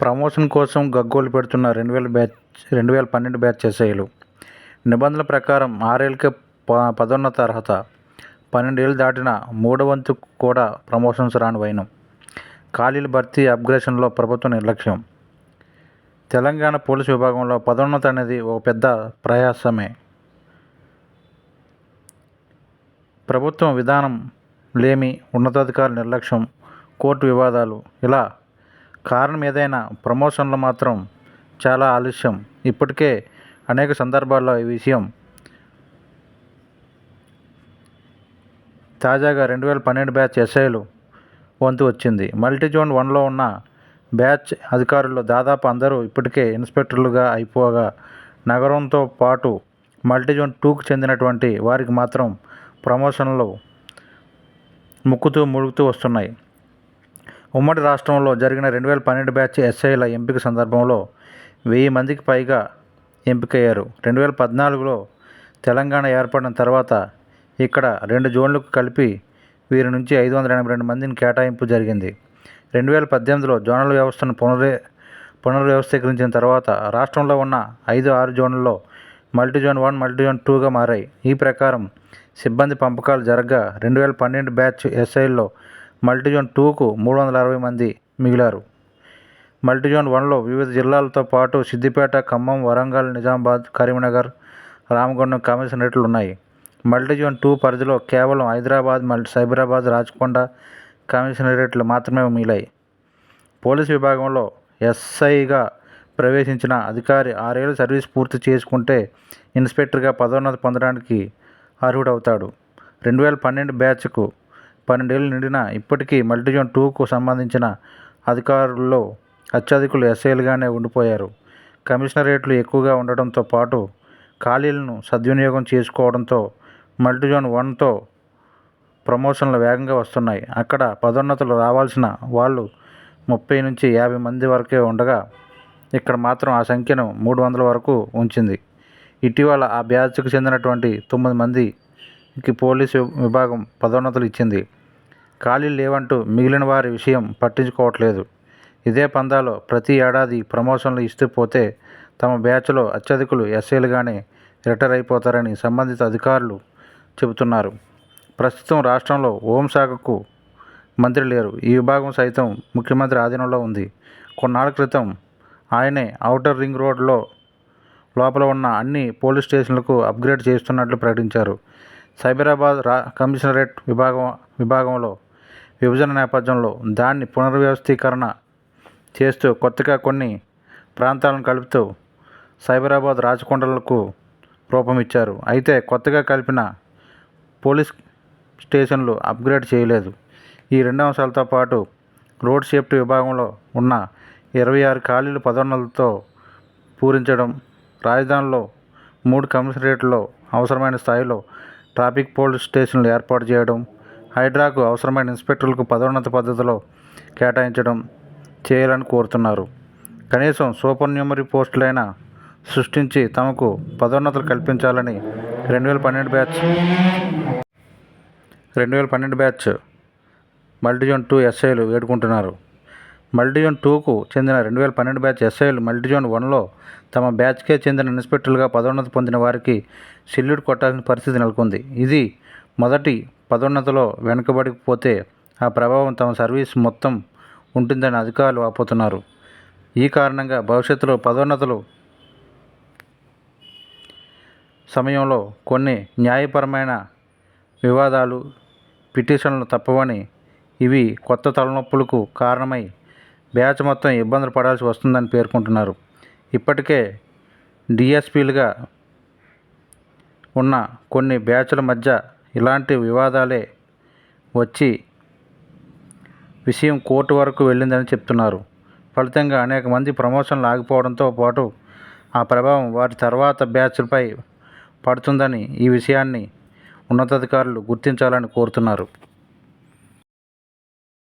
Promotion కోసం గగ్గోలు పెడుతున్న రెండు వేల బ్యాచ్ రెండు వేల పన్నెండు బ్యాచ్ ఎస్ఐలు. నిబంధనల ప్రకారం ఆరేళ్ళకే ప పదోన్నత అర్హత పన్నెండేళ్ళు దాటిన మూడో వంతు కూడా ప్రమోషన్స్ రాని వైనం. ఖాళీల భర్తీ అప్గ్రేషన్లో ప్రభుత్వ నిర్లక్ష్యం. తెలంగాణ పోలీసు విభాగంలో పదోన్నత అనేది ఒక పెద్ద ప్రయాసమే. ప్రభుత్వం విధానం లేమి ఉన్నతాధికారుల నిర్లక్ష్యం కోర్టు వివాదాలు ఇలా కారణం ఏదైనా ప్రమోషన్లు మాత్రం చాలా ఆలస్యం. ఇప్పటికే అనేక సందర్భాల్లో ఈ విషయం తాజాగా రెండు వేల పన్నెండు బ్యాచ్ ఎస్ఐలు వంతు వచ్చింది. మల్టీ జోన్ వన్లో ఉన్న బ్యాచ్ అధికారులు దాదాపు అందరూ ఇప్పటికే ఇన్స్పెక్టర్లుగా అయిపోగా నగరంతో పాటు మల్టీ జోన్ టూకు చెందినటువంటి వారికి మాత్రం ప్రమోషన్లు ముక్కుతూ ముడుగుతూ వస్తున్నాయి. ఉమ్మడి రాష్ట్రంలో జరిగిన రెండు వేల పన్నెండు బ్యాచ్ ఎస్ఐల ఎంపిక సందర్భంలో వెయ్యి మందికి పైగా ఎంపికయ్యారు. రెండు వేల పద్నాలుగులో తెలంగాణ ఏర్పడిన తర్వాత ఇక్కడ రెండు జోన్లకు కలిపి వీరి నుంచి ఐదు వందల ఎనభై రెండు మందిని కేటాయింపు జరిగింది. రెండు వేల పద్దెనిమిదిలో జోనల్ వ్యవస్థను పునరే పునర్వ్యవస్థీకరించిన తర్వాత రాష్ట్రంలో ఉన్న ఐదు ఆరు జోన్లలో multi zone one multi zone టూగా మారాయి. ఈ ప్రకారం సిబ్బంది పంపకాలు జరగగా రెండు వేల పన్నెండు బ్యాచ్ ఎస్ఐల్లో మల్టీ జోన్ టూకు మూడు వందల అరవై మంది మిగిలారు. మల్టీ జోన్ వన్లో వివిధ జిల్లాలతో పాటు సిద్దిపేట ఖమ్మం వరంగల్ నిజామాబాద్ కరీంనగర్ రామగుండం కమిషనరేట్లు ఉన్నాయి మల్టీ జోన్ టూ పరిధిలో కేవలం హైదరాబాద్ మల్టీ సైబరాబాద్ రాచకొండ కమిషనరేట్లు మాత్రమే మిగిలాయి. పోలీస్ విభాగంలో ఎస్ఐగా ప్రవేశించిన అధికారి ఆరేళ్ళు సర్వీస్ పూర్తి చేసుకుంటే ఇన్స్పెక్టర్గా పదోన్నతి పొందడానికి అర్హుడవుతాడు. రెండు వేల పన్నెండు బ్యాచ్కు పన్నెండేళ్ళు నిండిన ఇప్పటికీ మల్టీజోన్ టూకు సంబంధించిన అధికారుల్లో అత్యధికులు ఎస్ఐలుగానే ఉండిపోయారు. కమిషనరేట్లు ఎక్కువగా ఉండడంతో పాటు ఖాళీలను సద్వినియోగం చేసుకోవడంతో మల్టీజోన్ వన్తో ప్రమోషన్లు వేగంగా వస్తున్నాయి. అక్కడ పదోన్నతులు రావాల్సిన వాళ్ళు ముప్పై నుంచి యాభై మంది వరకే ఉండగా ఇక్కడ మాత్రం ఆ సంఖ్యను మూడు వందల వరకు ఉంచింది. ఇటీవల ఆ బ్యాచ్కు చెందినటువంటి తొమ్మిది మంది కి పోలీసు విభాగం పదోన్నతులు ఇచ్చింది. ఖాళీలు లేవంటూ మిగిలిన వారి విషయం పట్టించుకోవట్లేదు. ఇదే పందాలో ప్రతి ఏడాది ప్రమోషన్లు ఇస్తూ పోతే తమ బ్యాచ్లో అత్యధికులు ఎస్ఐలుగానే రిటైర్ అయిపోతారని సంబంధిత అధికారులు చెబుతున్నారు. ప్రస్తుతం రాష్ట్రంలో హోంశాఖకు మంత్రి లేరు. ఈ విభాగం సైతం ముఖ్యమంత్రి ఆధీనంలో ఉంది. కొన్నాళ్ళ క్రితం ఆయనే ఔటర్ రింగ్ రోడ్లో లోపల ఉన్న అన్ని పోలీస్ స్టేషన్లకు అప్గ్రేడ్ చేస్తున్నట్లు ప్రకటించారు. సైబరాబాద్ రా కమిషనరేట్ విభాగం విభాగంలో విభజన నేపథ్యంలో దాన్ని పునర్వ్యవస్థీకరణ చేస్తూ కొత్తగా కొన్ని ప్రాంతాలను కలుపుతూ సైబరాబాద్ రాచకొండలకు రూపం ఇచ్చారు అయితే కొత్తగా కలిపిన పోలీస్ స్టేషన్లు అప్గ్రేడ్ చేయలేదు. ఈ రెండు అంశాలతో పాటు రోడ్ సేఫ్టీ విభాగంలో ఉన్న ఇరవై ఆరు ఖాళీలు పదోన్నతులతో పూరించడం రాజధానిలో మూడు కమిషనరేట్లో అవసరమైన స్థాయిలో ట్రాఫిక్ పోలీస్ స్టేషన్లు ఏర్పాటు చేయడం హైడ్రాకు అవసరమైన ఇన్స్పెక్టర్లకు పదోన్నత పద్ధతిలో కేటాయించడం చేయాలని కోరుతున్నారు. కనీసం సూపర్ న్యూమరీ పోస్టులైనా సృష్టించి తమకు పదోన్నతులు కల్పించాలని రెండు వేల పన్నెండు బ్యాచ్ రెండు వేల పన్నెండు బ్యాచ్ మల్టీజోన్ టూ ఎస్ఐలు వేడుకుంటున్నారు. మల్టీజోన్ టూకు చెందిన రెండు వేల పన్నెండు బ్యాచ్ ఎస్ఐలు మల్టీజోన్ వన్లో తమ బ్యాచ్కే చెందిన ఇన్స్పెక్టర్లుగా పదోన్నతి పొందిన వారికి సెల్యూట్ కొట్టాల్సిన పరిస్థితి నెలకొంది. ఇది మొదటి పదోన్నతిలో వెనుకబడిపోతే ఆ ప్రభావం తమ సర్వీస్ మొత్తం ఉంటుందని అధికారులు ఆపుతున్నారు. ఈ కారణంగా భవిష్యత్తులో పదోన్నతులు సమయంలో కొన్ని న్యాయపరమైన వివాదాలు పిటిషన్లు తప్పవని ఇవి కొత్త తలనొప్పులకు కారణమై బ్యాచ్ మొత్తం ఇబ్బందులు పడాల్సి వస్తుందని పేర్కొంటున్నారు. ఇప్పటికే డిఎస్పీలుగా ఉన్న కొన్ని బ్యాచ్ల మధ్య ఇలాంటి వివాదాలే వచ్చి విషయం కోర్టు వరకు వెళ్ళిందని చెప్తున్నారు. ఫలితంగా అనేక మంది ప్రమోషన్లు ఆగిపోవడంతో పాటు ఆ ప్రభావం వారి తర్వాత బ్యాచ్లపై పడుతుందని ఈ విషయాన్ని ఉన్నతాధికారులు గుర్తించాలని కోరుతున్నారు.